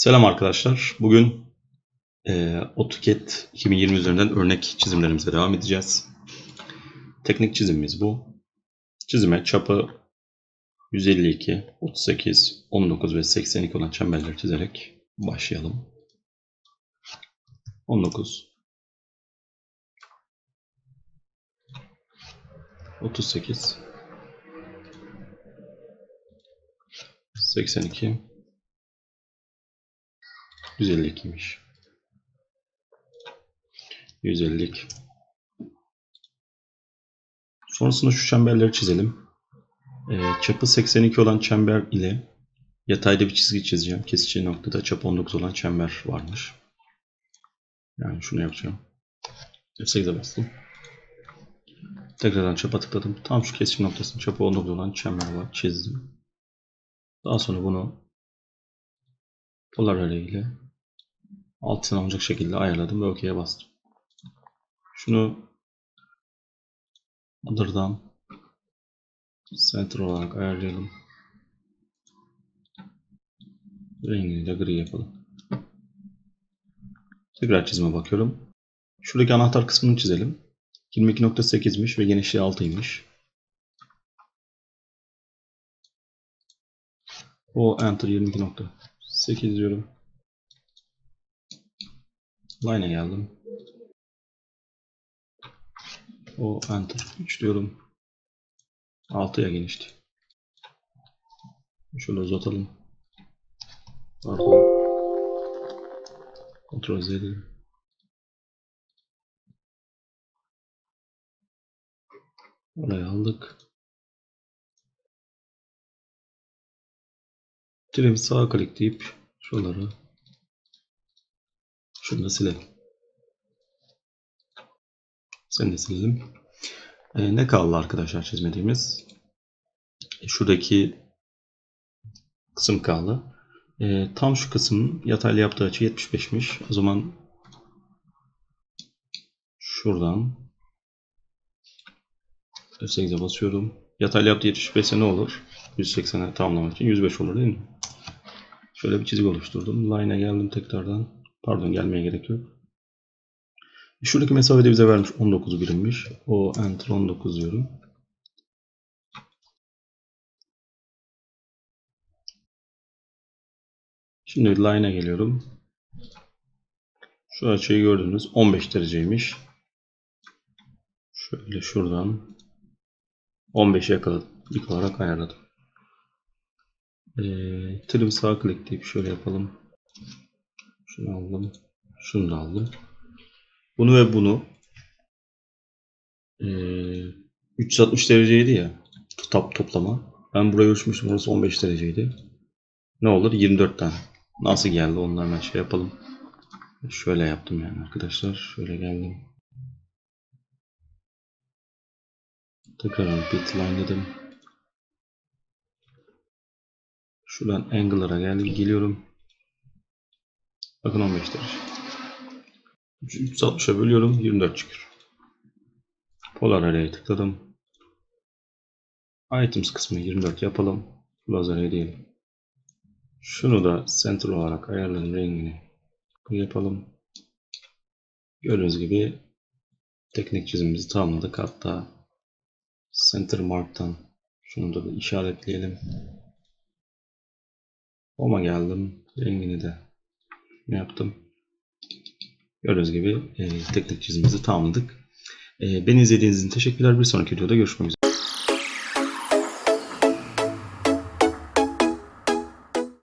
Selam arkadaşlar. Bugün e, AutoCAD 2020 üzerinden örnek çizimlerimize devam edeceğiz. Teknik çizimimiz bu. Çizime çapı 152, 38, 19 ve 82 olan çemberleri çizerek başlayalım. 19 38 82 152'ymiş. 150'lik. Sonrasında şu çemberleri çizelim. Ee, çapı 82 olan çember ile yatayda bir çizgi çizeceğim. Kesici noktada çapı 19 olan çember varmış. Yani şunu yapacağım. F8'e bastım. Tekrardan çapa tıkladım. Tam şu kesici noktasının çapı 19 olan çember var. Çizdim. Daha sonra bunu polar ile altına olacak şekilde ayarladım ve OK'ye bastım. Şunu Other'dan center olarak ayarlayalım. Rengini de gri yapalım. Tekrar çizime bakıyorum. Şuradaki anahtar kısmını çizelim. 22.8'miş ve genişliği 6'ymış. O enter 22.8 diyorum. Line'a geldim. O enter 3 diyorum. 6'ya genişti. Şöyle uzatalım. Pardon. Kontrol Z edelim. Oraya aldık. Trim sağ klikleyip şuraları şunu da silelim. Seni de silelim. Ee, ne kaldı arkadaşlar çizmediğimiz? E, Şuradaki kısım kaldı. Ee, tam şu kısmın yatayla yaptığı açı 75'miş. O zaman şuradan F8'e basıyorum. Yatayla yaptığı 75 ise ne olur? 180'e tamamlamak için 105 olur değil mi? Şöyle bir çizgi oluşturdum. Line'a geldim tekrardan. Pardon gelmeye gerek yok. Şuradaki mesafede bize vermiş 19 birimmiş. O enter 19 diyorum. Şimdi line'a geliyorum. Şu açıyı gördünüz. 15 dereceymiş. Şöyle şuradan 15'e yakaladım. İlk olarak ayarladım. Ee, trim sağ klikleyip şöyle yapalım. Şunu aldım. Şunu da aldım. Bunu ve bunu ee, 360 dereceydi ya top, toplama. Ben burayı ölçmüştüm. Burası 15 dereceydi. Ne olur? 24 tane. Nasıl geldi? Onları hemen şey yapalım. Şöyle yaptım yani arkadaşlar. Şöyle geldim. Tekrar repeat line dedim. Şuradan angle'lara geldim. Geliyorum. Bakın 15 derece. 360'a bölüyorum. 24 çıkıyor. Polar array'e tıkladım. Items kısmını 24 yapalım. Array diyelim. Şunu da center olarak ayarladım rengini. Yapalım. Gördüğünüz gibi teknik çizimimizi tamamladık. Hatta center mark'tan şunu da işaretleyelim. Home'a geldim. Rengini de ne yaptım? Gördüğünüz gibi e, teknik çizimimizi tamamladık. E, beni izlediğiniz için teşekkürler. Bir sonraki videoda görüşmek üzere.